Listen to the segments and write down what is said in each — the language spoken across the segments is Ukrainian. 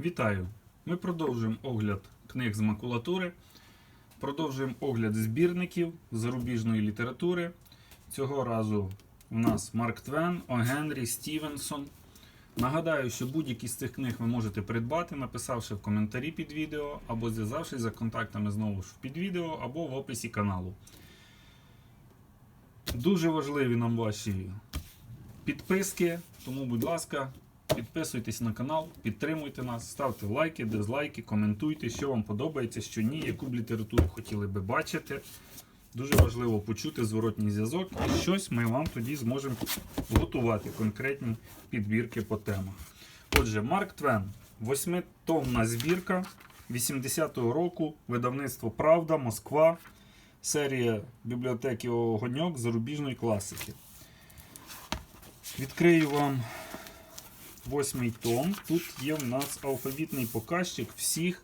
Вітаю! Ми продовжуємо огляд книг з макулатури. Продовжуємо огляд збірників зарубіжної літератури. Цього разу у нас Марк Твен, О. Генрі, Стівенсон. Нагадаю, що будь-які з цих книг ви можете придбати, написавши в коментарі під відео, або зв'язавшись за контактами знову ж під відео, або в описі каналу. Дуже важливі нам ваші підписки, тому, будь ласка, підписуйтесь на канал, підтримуйте нас, ставте лайки, дизлайки, коментуйте, що вам подобається, що ні, яку б літературу хотіли би бачити. Дуже важливо почути зворотній зв'язок і щось ми вам тоді зможемо готувати конкретні підбірки по темах. Отже, Марк Твен, восьмитомна збірка 80-го року, видавництво Правда, Москва, серія бібліотеки Огоньок зарубіжної класики. Відкрию вам восьмий том. Тут є в нас алфавітний показчик всіх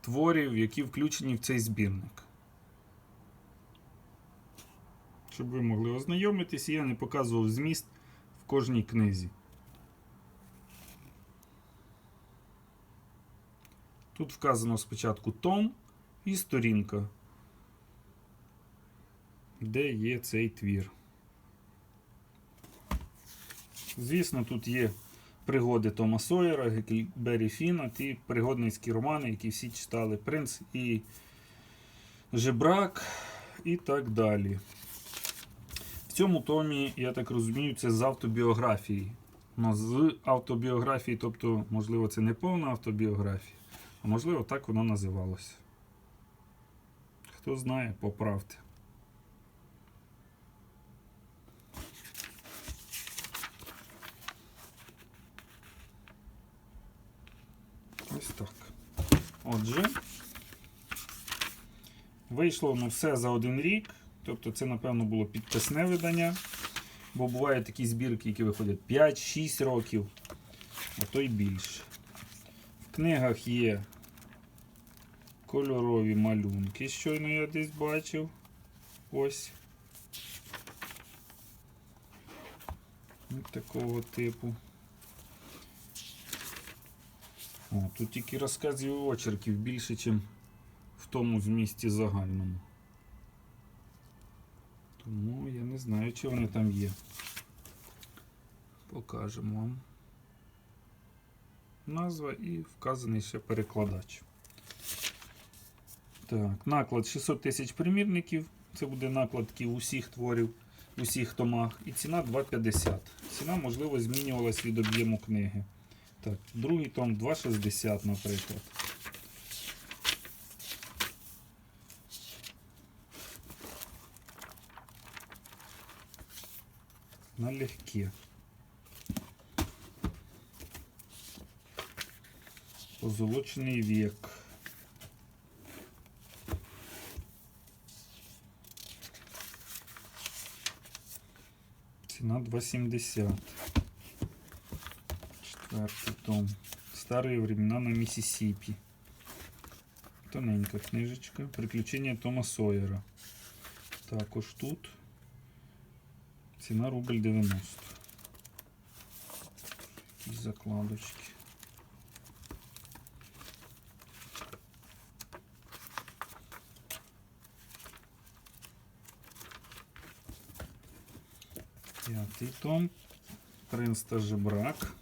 творів, які включені в цей збірник. Щоб ви могли ознайомитись, я не показував зміст в кожній книзі. Тут вказано спочатку том і сторінка, де є цей твір. Звісно, тут є пригоди Тома Сойера, Гекельбері Фіна, ті пригодницькі романи, які всі читали Принц і Жебрак і так далі. В цьому томі, я так розумію, це з автобіографії. Ну, з автобіографії, тобто, можливо, це не повна автобіографія, а можливо, так воно називалося. Хто знає, поправте. Ось так. Отже, вийшло ну, все за один рік. Тобто це, напевно, було підписне видання. Бо бувають такі збірки, які виходять 5-6 років, а то й більше. В книгах є кольорові малюнки, щойно я десь бачив. Ось. Ось такого типу. Тут тільки розказів і очерків більше, ніж в тому змісті загальному. Тому я не знаю, чи вони там є. Покажемо вам. Назва і вказаний ще перекладач. Так, наклад 600 тисяч примірників. Це буде накладки усіх творів, усіх томах. І ціна 2,50. Ціна, можливо, змінювалась від об'єму книги. Так, другий том 2,60, наприклад. Налегке. Позолочений век. Ціна 2,70. Четвертий том. Старые времена на Миссисипи. Тоненька книжечка. Приключення Тома Сойера. Також тут. Ціна рубль 90. Якісь закладочки. П'ятий том. Принц та жебрак.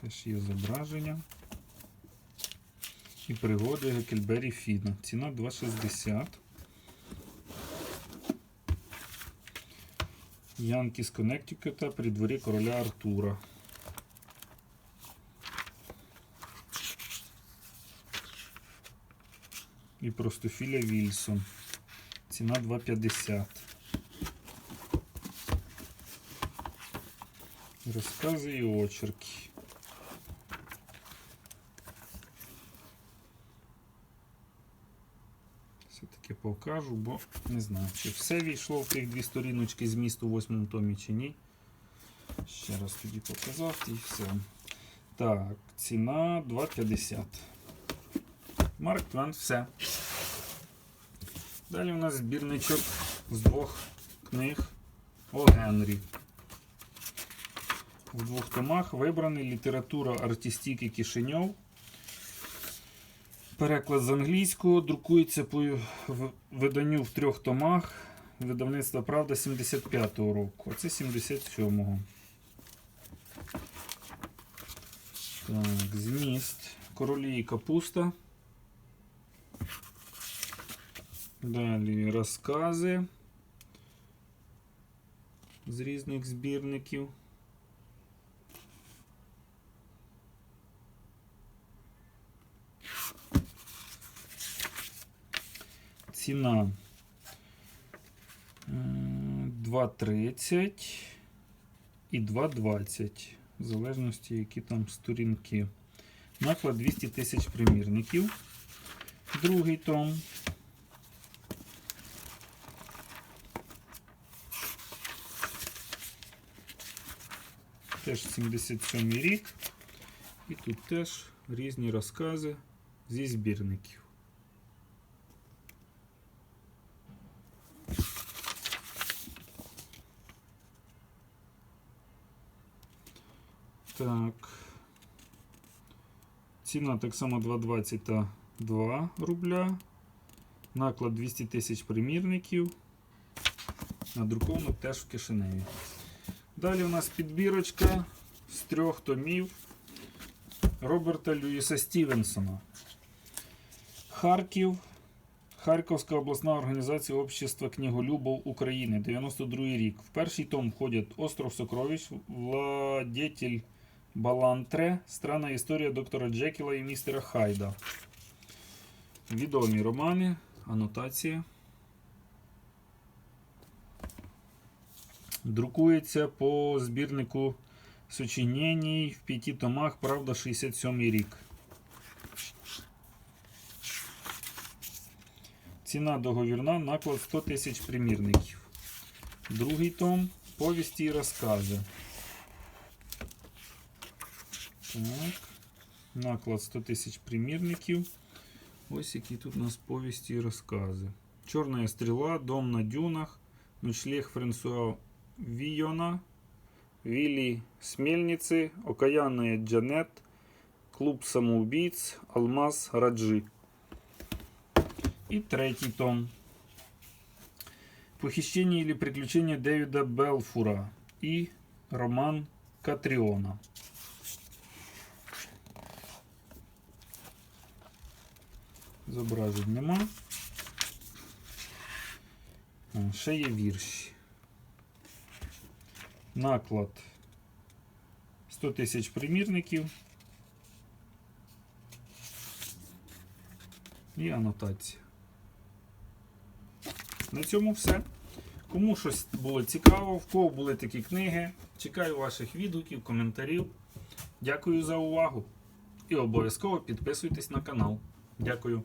Теж є зображення. І пригоди Гекельбері Фіна. Ціна 2,60. Янки з Коннектикута при дворі короля Артура. І простофіля Вільсон. Ціна 2,50. Розкази і очерки. Покажу, бо не знаю, чи все війшло в тих дві сторіночки з місту в восьмому томі чи ні. Ще раз тоді показав і все. Так, ціна 2,50. Марк Твен, все. Далі у нас збірничок з двох книг О Генрі. в двох томах вибраний література артистики Кишиньов. Переклад з англійського друкується по виданню в трьох томах. Видавництво Правда 75-го року, а це 77-го. Так, зміст. Королі і капуста. Далі розкази з різних збірників. Ціна е, 2,30 і 2,20, в залежності, які там сторінки. Наклад 200 тисяч примірників. Другий том. Теж 77 рік. І тут теж різні розкази зі збірників. Так. Ціна так само 2,20 та 2 рубля. Наклад 200 тисяч примірників. Надруковано теж в кишеневі. Далі у нас підбірочка з трьох томів Роберта Льюіса Стівенсона. Харків. Харківська обласна організація Общества книголюбов України, 92 рік. В перший том входять Остров Сокровищ, Владетель Балантре, Странна історія доктора Джекіла і містера Хайда. Відомі романи, анотація. Друкується по збірнику сочинєній в п'яти томах, правда, 67 рік. Ціна договірна, наклад 100 тисяч примірників. Другий том повісті і розкази. Так. Наклад 100 тисяч примірників. Ось які тут у нас повісті і розкази. Чорна стріла, Дом на дюнах, Ночлег Франсуа Вийона, Вилли с Окаянная Джанет, Клуб самоубийц, Алмаз Раджи. И третий том. Похищение или приключения Дэвида Белфура и роман Катриона. Зображень нема. Ще є вірші. Наклад 100 тисяч примірників. І анотація. На цьому все. Кому щось було цікаво, в кого були такі книги, чекаю ваших відгуків, коментарів. Дякую за увагу. І обов'язково підписуйтесь на канал. Дякую.